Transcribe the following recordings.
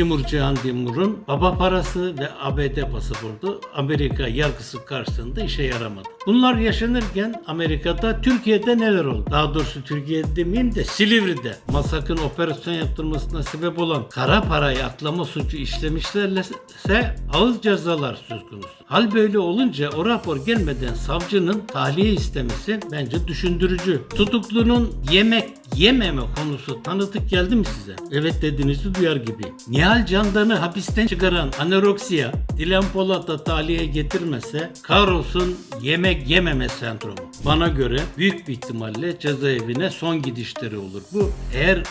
Timur Cihan Timur'un baba parası ve ABD pasaportu Amerika yargısı karşısında işe yaramadı. Bunlar yaşanırken Amerika'da Türkiye'de neler oldu? Daha doğrusu Türkiye'de demeyeyim de Silivri'de Masak'ın operasyon yaptırmasına sebep olan kara parayı aklama suçu işlemişlerse ağız cezalar söz konusu. Hal böyle olunca o rapor gelmeden savcının tahliye istemesi bence düşündürücü. Tutuklunun yemek yememe konusu tanıdık geldi mi size? Evet dediğinizi duyar gibi. Nihal Candan'ı hapisten çıkaran anoreksiya Dilan Polat'a tahliye getirmese kahrolsun yemek yememe sendromu. Bana göre büyük bir ihtimalle cezaevine son gidişleri olur. Bu eğer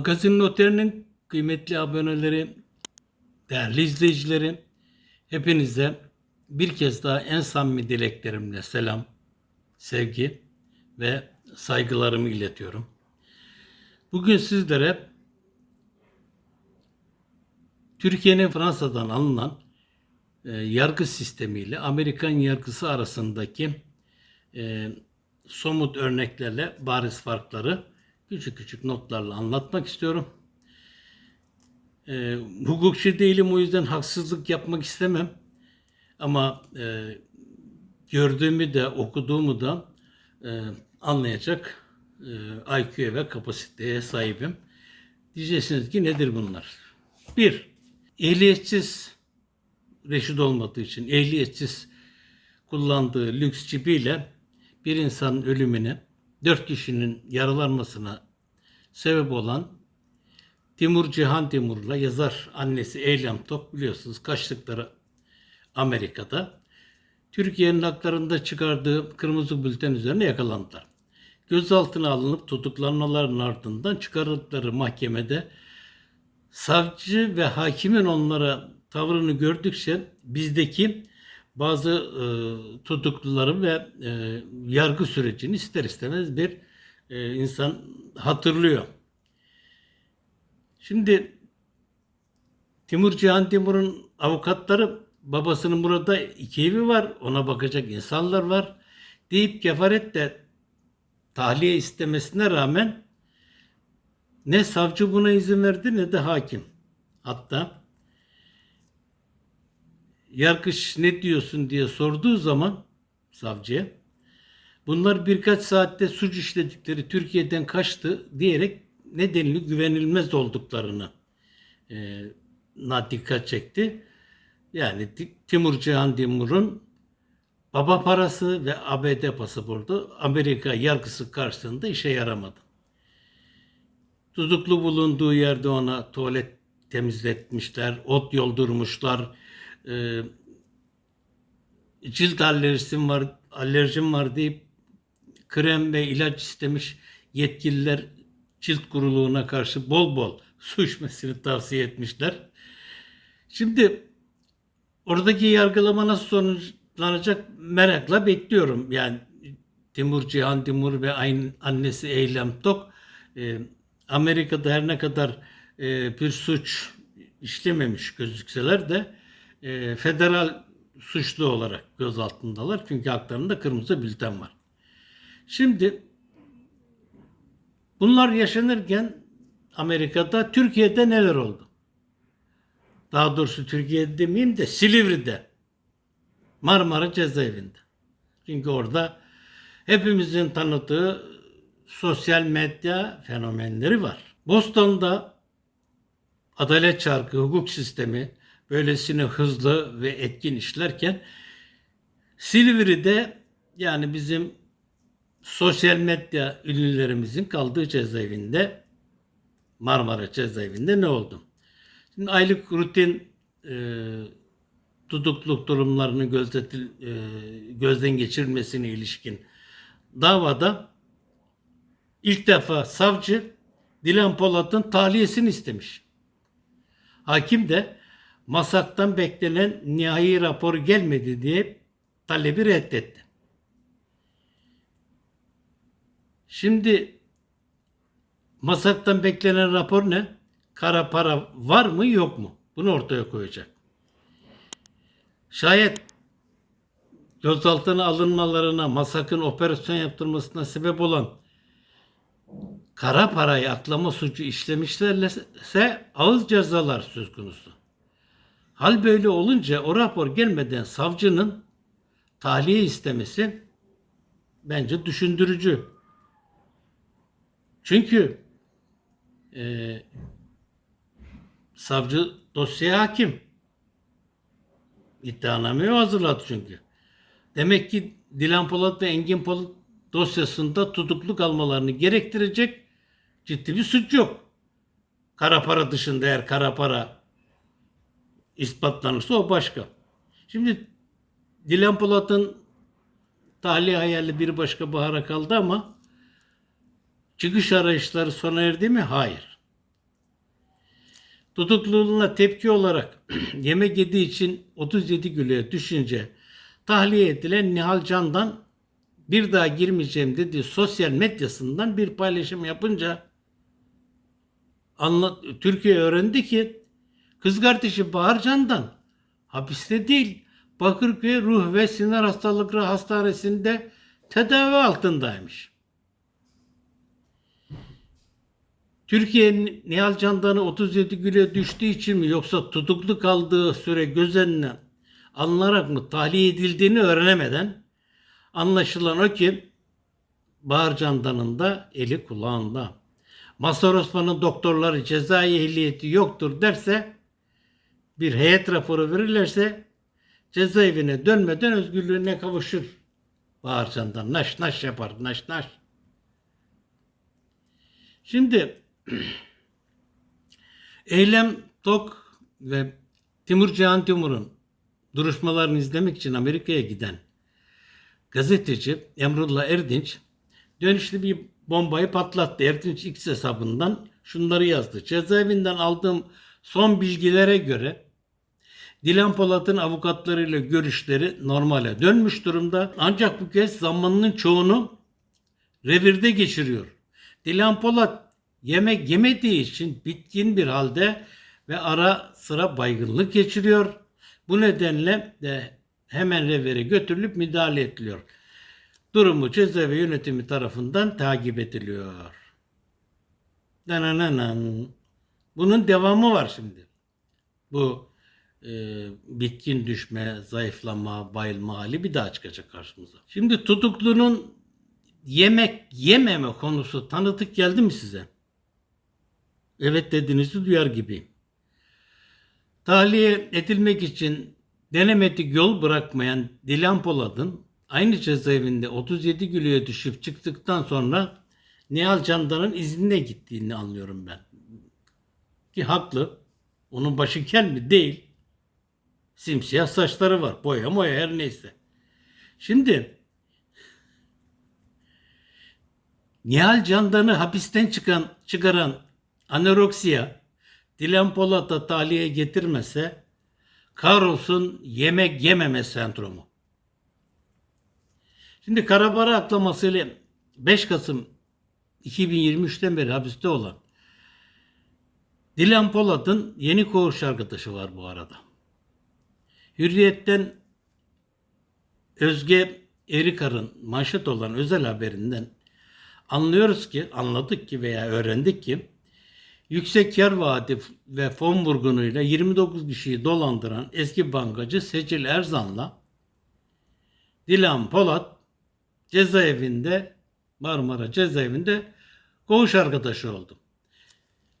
Magazin Noter'in kıymetli aboneleri, değerli izleyicileri, hepinize bir kez daha en samimi dileklerimle selam, sevgi ve saygılarımı iletiyorum. Bugün sizlere Türkiye'nin Fransa'dan alınan e, yargı sistemiyle Amerikan yargısı arasındaki e, somut örneklerle bariz farkları küçük küçük notlarla anlatmak istiyorum. E, hukukçu değilim o yüzden haksızlık yapmak istemem. Ama e, gördüğümü de okuduğumu da e, anlayacak e, IQ'ye ve kapasiteye sahibim. Diyeceksiniz ki nedir bunlar? Bir, ehliyetsiz reşit olmadığı için ehliyetsiz kullandığı lüks cipiyle bir insanın ölümüne, dört kişinin yaralanmasına sebep olan Timur Cihan Timur'la yazar annesi Eylem Tok biliyorsunuz kaçtıkları Amerika'da. Türkiye'nin haklarında çıkardığı kırmızı bülten üzerine yakalandılar. Gözaltına alınıp tutuklanmaların ardından çıkarıldıkları mahkemede savcı ve hakimin onlara tavrını gördükçe bizdeki bazı e, tutukluların ve e, yargı sürecini ister istemez bir e, insan hatırlıyor. Şimdi Timur Cihan Timur'un avukatları babasının burada iki evi var, ona bakacak insanlar var deyip kefaret de tahliye istemesine rağmen ne savcı buna izin verdi ne de hakim. Hatta yargıç ne diyorsun diye sorduğu zaman savcıya bunlar birkaç saatte suç işledikleri Türkiye'den kaçtı diyerek nedenli güvenilmez olduklarını e, dikkat çekti. Yani Ti- Timur Cihan Timur'un baba parası ve ABD pasaportu Amerika yargısı karşısında işe yaramadı. Tutuklu bulunduğu yerde ona tuvalet temizletmişler, ot yoldurmuşlar, e, cilt alerjim var, alerjim var deyip krem ve ilaç istemiş yetkililer cilt kuruluğuna karşı bol bol su içmesini tavsiye etmişler. Şimdi oradaki yargılama nasıl sonuçlanacak merakla bekliyorum. Yani Timur Cihan Timur ve aynı annesi Eylem Tok e, Amerika'da her ne kadar e, bir suç işlememiş gözükseler de e, federal suçlu olarak gözaltındalar. Çünkü haklarında kırmızı bülten var. Şimdi bunlar yaşanırken Amerika'da Türkiye'de neler oldu? Daha doğrusu Türkiye'de demeyeyim de Silivri'de. Marmara cezaevinde. Çünkü orada hepimizin tanıdığı sosyal medya fenomenleri var. Boston'da adalet çarkı, hukuk sistemi böylesine hızlı ve etkin işlerken Silivri'de yani bizim sosyal medya ünlülerimizin kaldığı cezaevinde Marmara cezaevinde ne oldu? Şimdi aylık rutin e, tutukluk durumlarının gözetil, e, gözden geçirilmesine ilişkin davada ilk defa savcı Dilan Polat'ın tahliyesini istemiş. Hakim de masaktan beklenen nihai rapor gelmedi diye talebi reddetti. Şimdi masaktan beklenen rapor ne? Kara para var mı yok mu? Bunu ortaya koyacak. Şayet gözaltına alınmalarına, masakın operasyon yaptırmasına sebep olan kara parayı aklama suçu işlemişlerse ağır cezalar söz konusu. Hal böyle olunca o rapor gelmeden savcının tahliye istemesi bence düşündürücü. Çünkü e, savcı dosyaya hakim. İddianameyi hazırladı çünkü. Demek ki Dilan Polat ve Engin Polat dosyasında tutukluk almalarını gerektirecek ciddi bir suç yok. Kara para dışında eğer kara para ispatlanırsa o başka. Şimdi Dilan Polat'ın tahliye hayali bir başka bahara kaldı ama çıkış arayışları sona erdi mi? Hayır. Tutukluluğuna tepki olarak yemek yediği için 37 güle düşünce tahliye edilen Nihal Can'dan bir daha girmeyeceğim dediği sosyal medyasından bir paylaşım yapınca anla, Türkiye öğrendi ki kız kardeşi Bahar hapiste değil Bakırköy Ruh ve Sinir Hastalıkları Hastanesi'nde tedavi altındaymış. Türkiye Nihal Candan'ı 37 güne düştüğü için mi yoksa tutuklu kaldığı süre göz önüne alınarak mı tahliye edildiğini öğrenemeden anlaşılan o ki Bahar Candan'ın da eli kulağında. Mazhar Osman'ın doktorları cezai ehliyeti yoktur derse bir heyet raporu verirlerse cezaevine dönmeden özgürlüğüne kavuşur. Bahar Candan naş naş yapar naş naş. Şimdi Eylem Tok ve Timur Cihan Timur'un duruşmalarını izlemek için Amerika'ya giden gazeteci Emrullah Erdinç dönüşlü bir bombayı patlattı. Erdinç X hesabından şunları yazdı. Cezaevinden aldığım son bilgilere göre Dilan Polat'ın avukatlarıyla görüşleri normale dönmüş durumda. Ancak bu kez zamanının çoğunu revirde geçiriyor. Dilan Polat yemek yemediği için bitkin bir halde ve ara sıra baygınlık geçiriyor. Bu nedenle de hemen revire götürülüp müdahale ediliyor. Durumu cezaevi yönetimi tarafından takip ediliyor. Danananan. Bunun devamı var şimdi. Bu e, bitkin düşme, zayıflama, bayılma hali bir daha çıkacak karşımıza. Şimdi tutuklunun yemek yememe konusu tanıdık geldi mi size? Evet dediğinizi duyar gibiyim. Tahliye edilmek için denemedik yol bırakmayan Dilan Polat'ın aynı cezaevinde 37 kiloya düşüp çıktıktan sonra Nihal Candan'ın iznine gittiğini anlıyorum ben. Ki haklı. Onun başı kel mi? Değil. Simsiyah saçları var. Boya moya her neyse. Şimdi Nihal Candan'ı hapisten çıkan, çıkaran anoreksiya Dilan Polat'a tahliye getirmese kahrolsun yemek yememe sendromu. Şimdi Karabara aklamasıyla 5 Kasım 2023'ten beri hapiste olan Dilan Polat'ın yeni koğuş arkadaşı var bu arada. Hürriyet'ten Özge Erikar'ın manşet olan özel haberinden anlıyoruz ki, anladık ki veya öğrendik ki yüksek kar vaadi ve fon vurgunuyla 29 kişiyi dolandıran eski bankacı Secil Erzan'la Dilan Polat cezaevinde Marmara cezaevinde koğuş arkadaşı oldu.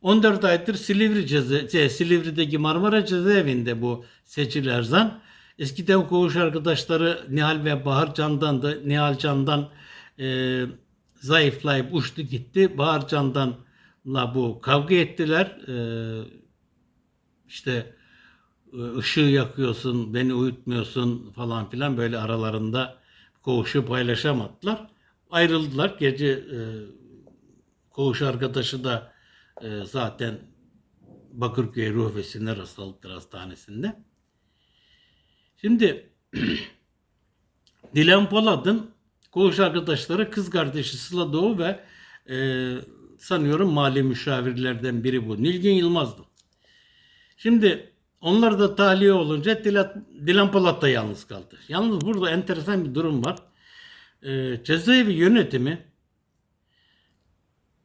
14 aydır Silivri ceza, şey, Silivri'deki Marmara cezaevinde bu Seçil Erzan. Eskiden koğuş arkadaşları Nihal ve Bahar Can'dan da Nihal Can'dan e, zayıflayıp uçtu gitti. Bahar Can'danla bu kavga ettiler. E, işte e, ışığı yakıyorsun, beni uyutmuyorsun falan filan böyle aralarında koğuşu paylaşamadılar. Ayrıldılar. Gece e, koğuş arkadaşı da e, zaten Bakırköy Ruh ve Sinir Hastalıkları Hastanesi'nde. Şimdi Dilan Polat'ın koğuş arkadaşları kız kardeşi Sıla Doğu ve e, sanıyorum mali müşavirlerden biri bu. Nilgün Yılmaz'dı. Şimdi Onlar da tahliye olunca Dilan, Polat da yalnız kaldı. Yalnız burada enteresan bir durum var. Ee, cezaevi yönetimi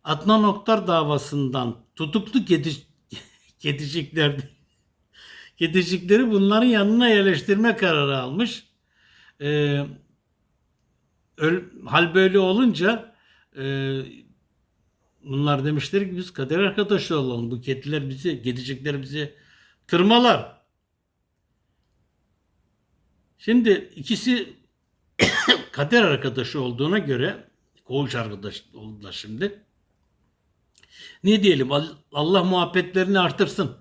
Adnan Oktar davasından tutuklu kedi, kedicikler kedicikleri bunların yanına yerleştirme kararı almış. Ee, öl- hal böyle olunca e, bunlar demişler ki biz kader arkadaşı olalım. Bu kediler bizi, kedicikler bizi tırmalar. Şimdi ikisi kader arkadaşı olduğuna göre koğuş arkadaş oldular şimdi. Ne diyelim Al- Allah muhabbetlerini artırsın.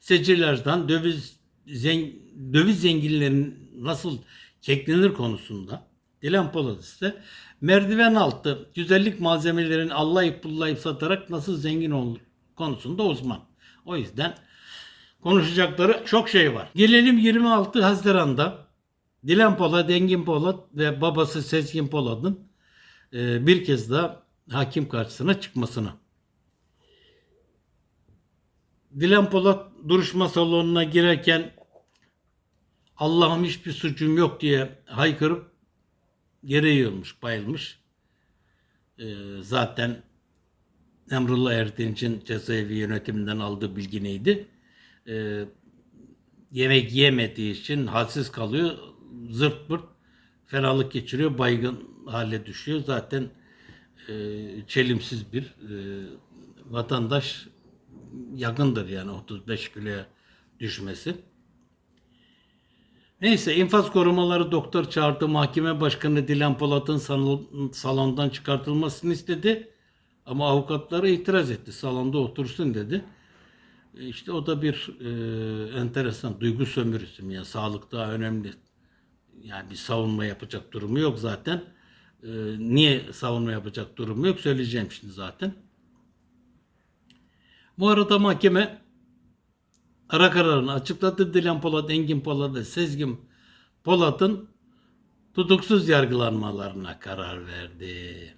Secirlerden döviz zen, döviz zenginlerin nasıl keklenir konusunda Dilan Polat ise merdiven altı güzellik malzemelerini allayıp pullayıp satarak nasıl zengin olur konusunda uzman. O yüzden konuşacakları çok şey var. Gelelim 26 Haziran'da Dilan Polat, Engin Polat ve babası Sezgin Polat'ın bir kez daha hakim karşısına çıkmasına. Dilan Polat duruşma salonuna girerken Allah'ım hiçbir suçum yok diye haykırıp yere yığılmış, bayılmış. Ee, zaten Emrullah Erdinç'in cezaevi yönetiminden aldığı bilgi neydi? Ee, yemek yemediği için halsiz kalıyor, zırt pırt fenalık geçiriyor, baygın hale düşüyor. Zaten e, çelimsiz bir e, vatandaş yakındır yani 35 kiloya düşmesi. Neyse infaz korumaları doktor çağırdı. Mahkeme başkanı Dilan Polat'ın salon- salondan çıkartılmasını istedi. Ama avukatları itiraz etti. Salonda otursun dedi. E İşte o da bir e, enteresan duygu sömürüsü mü ya sağlık daha önemli. Yani bir savunma yapacak durumu yok zaten. E, niye savunma yapacak durumu yok söyleyeceğim şimdi zaten. Bu arada mahkeme ara kararını açıkladı. Dilan Polat, Engin Polat ve Sezgin Polat'ın tutuksuz yargılanmalarına karar verdi.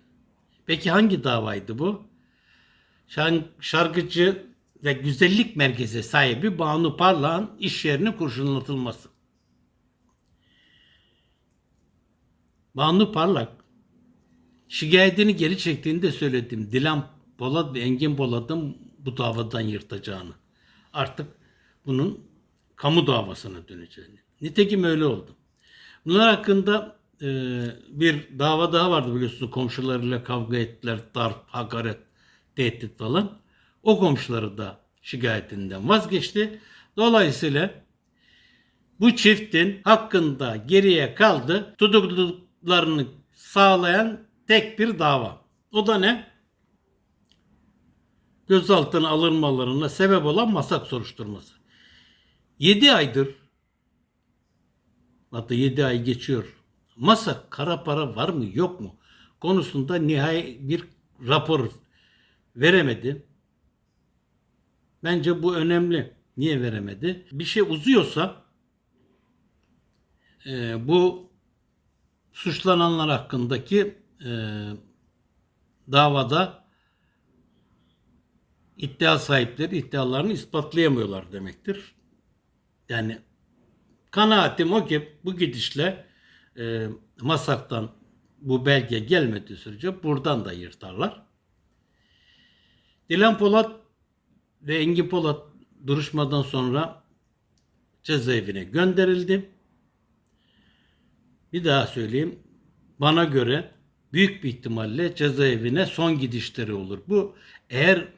Peki hangi davaydı bu? Şarkıcı ve güzellik merkezi sahibi Banu Parlak'ın iş yerinin kurşunlatılması. Banu Parlak şikayetini geri çektiğini de söyledim. Dilan Polat ve Engin Polat'ın bu davadan yırtacağını. Artık bunun kamu davasına döneceğini. Nitekim öyle oldu. Bunlar hakkında e, bir dava daha vardı biliyorsunuz. Komşularıyla kavga ettiler. Darp, hakaret, tehdit falan. O komşuları da şikayetinden vazgeçti. Dolayısıyla bu çiftin hakkında geriye kaldı tutukluluklarını sağlayan tek bir dava. O da ne? Gözaltına alınmalarına sebep olan masak soruşturması. 7 aydır hatta 7 ay geçiyor. Masak kara para var mı yok mu konusunda nihai bir rapor veremedi. Bence bu önemli. Niye veremedi? Bir şey uzuyorsa e, bu suçlananlar hakkındaki e, davada iddia sahipleri iddialarını ispatlayamıyorlar demektir. Yani kanaatim o ki bu gidişle e, Masak'tan bu belge gelmediği sürece buradan da yırtarlar. Dilan Polat ve Engin Polat duruşmadan sonra cezaevine gönderildi. Bir daha söyleyeyim. Bana göre büyük bir ihtimalle cezaevine son gidişleri olur. Bu eğer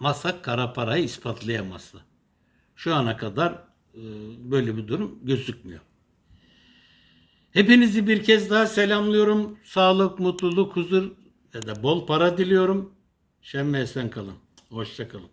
Masak kara parayı ispatlayamazsa. Şu ana kadar e, böyle bir durum gözükmüyor. Hepinizi bir kez daha selamlıyorum. Sağlık, mutluluk, huzur ve de bol para diliyorum. Şemme esen kalın. Hoşça kalın.